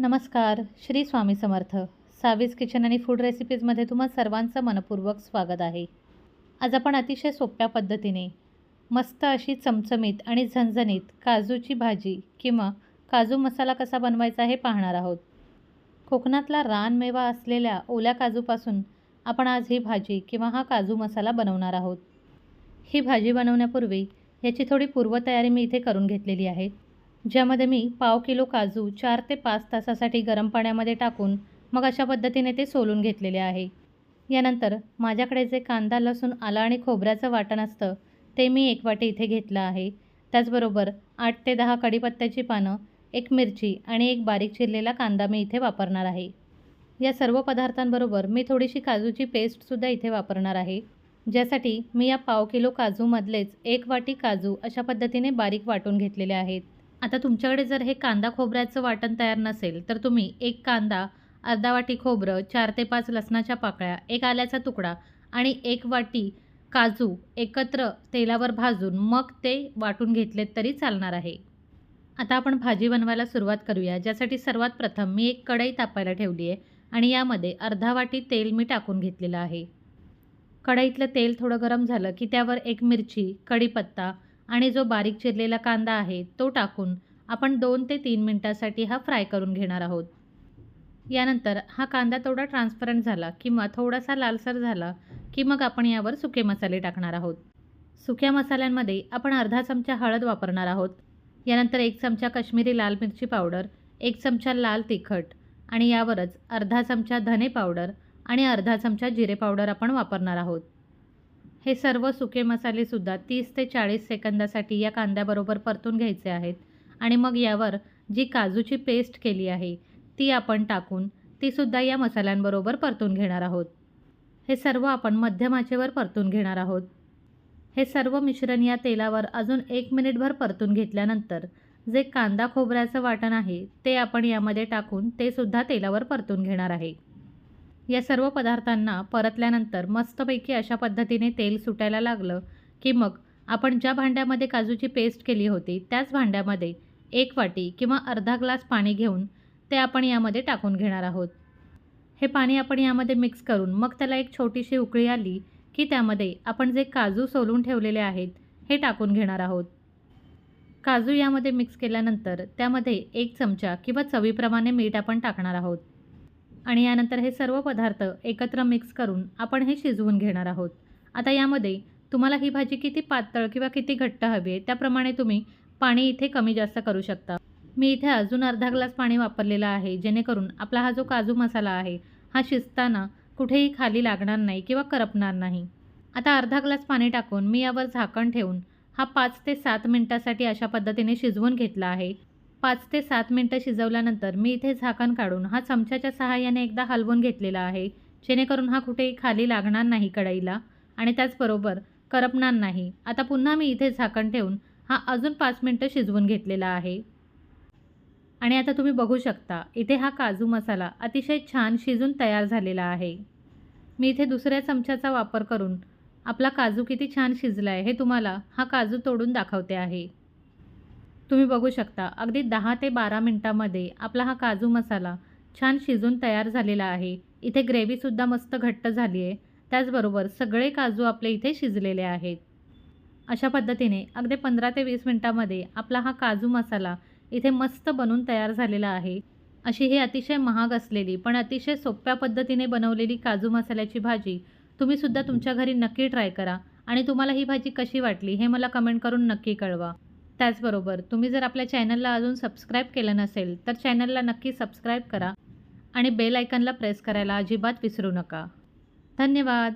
नमस्कार श्री स्वामी समर्थ. सावीज किचन आणि फूड रेसिपीजमध्ये तुम्हा सर्वांचं मनपूर्वक स्वागत आहे. आज आपण अतिशय सोप्या पद्धतीने मस्त अशी चमचमीत आणि झणझणीत काजूची भाजी किंवा काजू मसाला कसा बनवायचा हे पाहणार आहोत. कोकणातला रानमेवा असलेल्या ओल्या काजूपासून आपण आज ही भाजी किंवा हा काजू मसाला बनवणार आहोत. ही भाजी बनवण्यापूर्वी याची थोडी पूर्वतयारी मी इथे करून घेतलेली आहे. ज्यामध्ये मी पाव किलो काजू चार ते पाच तासासाठी गरम पाण्यामध्ये टाकून मग अशा पद्धतीने ते सोलून घेतलेले आहे. यानंतर माझ्याकडे जे कांदा लसूण आलं आणि खोबऱ्याचं वाटण असतं ते मी एक वाटी इथे घेतलं आहे. त्याचबरोबर आठ ते दहा कढीपत्त्याची पानं एक मिरची आणि एक बारीक चिरलेला कांदा मी इथे वापरणार आहे. या सर्व पदार्थांबरोबर मी थोडीशी काजूची पेस्टसुद्धा इथे वापरणार आहे ज्यासाठी मी या पाव किलो काजूमधलेच एक वाटी काजू अशा पद्धतीने बारीक वाटून घेतलेले आहेत. आता तुमच्याकडे जर हे कांदा खोबऱ्याचं वाटण तयार नसेल तर तुम्ही एक कांदा अर्धा वाटी खोबरं चार ते पाच लसणाच्या पाकळ्या एक आल्याचा तुकडा आणि एक वाटी काजू एकत्र तेलावर भाजून मग ते वाटून घेतलेत तरी चालणार आहे. आता आपण भाजी बनवायला सुरुवात करूया ज्यासाठी सर्वात प्रथम मी एक कढई तापायला ठेवली आहे आणि यामध्ये अर्धा वाटी तेल मी टाकून घेतलेलं आहे. कढईतलं तेल थोडं गरम झालं की त्यावर एक मिरची कढीपत्ता आणि जो बारीक चिरलेला कांदा आहे तो टाकून आपण दोन ते तीन मिनटासाठी हा फ्राय करून घेणार आहोत. यानंतर हा कांदा थोडा ट्रान्सपरंट झाला किंवा थोडासा लालसर झाला की मग आपण यावर सुके मसाले टाकणार आहोत. सुक्या मसाल्यांमध्ये आपण अर्धा चमचा हळद वापरणार आहोत. यानंतर एक चमचा काश्मीरी लाल मिरची पावडर एक चमचा लाल तिखट आणि यावरच अर्धा चमचा धने पावडर आणि अर्धा चमचा जिरे पावडर आपण वापरणार आहोत. हे सर्व सुके मसालेसुद्धा तीस ते चाळीस सेकंदासाठी या कांद्याबरोबर परतून घ्यायचे आहेत आणि मग यावर जी काजूची पेस्ट केली आहे ती आपण टाकून तीसुद्धा या मसाल्यांबरोबर परतून घेणार आहोत. हे सर्व आपण मध्यम आचेवर परतून घेणार आहोत. हे सर्व मिश्रण या तेलावर अजून एक मिनिटभर परतून घेतल्यानंतर जे कांदा खोबऱ्याचं वाटण आहे ते आपण यामध्ये टाकून ते सुद्धा तेलावर परतून घेणार आहे. या सर्व पदार्थांना परतल्यानंतर मस्तपैकी अशा पद्धतीने तेल सुटायला लागलं की मग आपण ज्या भांड्यामध्ये काजूची पेस्ट केली होती त्याच भांड्यामध्ये एक वाटी किंवा अर्धा ग्लास पाणी घेऊन ते आपण यामध्ये टाकून घेणार आहोत. हे पाणी आपण यामध्ये मिक्स करून मग त्याला एक छोटीशी उकळी आली की त्यामध्ये आपण जे काजू सोलून ठेवलेले आहेत हे टाकून घेणार आहोत. काजू यामध्ये मिक्स केल्यानंतर त्यामध्ये एक चमचा किंवा चवीप्रमाणे मीठ आपण टाकणार आहोत. आणि यानंतर हे सर्व पदार्थ एकत्र मिक्स करून आपण हे शिजवून घेणार आहोत. आता यामध्ये तुम्हाला ही भाजी किती पातळ किंवा किती घट्ट हवी आहे त्याप्रमाणे तुम्ही पाणी इथे कमी जास्त करू शकता. मी इथे अजून अर्धा ग्लास पाणी वापरलेलं आहे जेणेकरून आपला हा जो काजू मसाला आहे हा शिजताना कुठेही खाली लागणार नाही किंवा करपणार नाही. आता अर्धा ग्लास पाणी टाकून मी यावर झाकण ठेवून हा पाच ते सात मिनटासाठी अशा पद्धतीने शिजवून घेतला आहे. पाच ते सात मिनटं शिजवल्यानंतर मी इथे झाकण काढून हा चमच्याच्या सहाय्याने एकदा हलवून घेतलेला आहे. जेणेकरून हा कुठेही खाली लागणार नाही कढईला आणि त्याचबरोबर करपणार नाही. आता पुन्हा मी इथे झाकण ठेवून हा अजून पाच मिनटं शिजवून घेतलेला आहे. आणि आता तुम्ही बघू शकता इथे हा काजू मसाला अतिशय छान शिजून तयार झालेला आहे. मी इथे दुसऱ्या चमच्याचा वापर करून आपला काजू किती छान शिजला आहे हे तुम्हाला हा काजू तोडून दाखवते आहे. तुम्ही बघू शकता. अगदी दहा ते बारा मिनटामध्ये आपला हा काजू मसाला छान शिजून तयार झालेला आहे. इथे ग्रेव्हीसुद्धा मस्त घट्ट झाली आहे. त्याचबरोबर सगळे काजू आपले इथे शिजलेले आहेत. अशा पद्धतीने अगदी पंधरा ते वीस मिनटामध्ये आपला हा काजू मसाला इथे मस्त बनून तयार झालेला आहे. अशी ही अतिशय महाग असलेली पण अतिशय सोप्या पद्धतीने बनवलेली काजू मसाल्याची भाजी तुम्हीसुद्धा तुमच्या घरी नक्की ट्राय करा. आणि तुम्हाला ही भाजी कशी वाटली हे मला कमेंट करून नक्की कळवा. त्याचबरोबर तुम्ही जर आपल्या चॅनलला अजून सबस्क्राईब केलं नसेल तर चॅनलला नक्की सबस्क्राईब करा आणि बेल आयकनला प्रेस करायला अजिबात विसरू नका. धन्यवाद.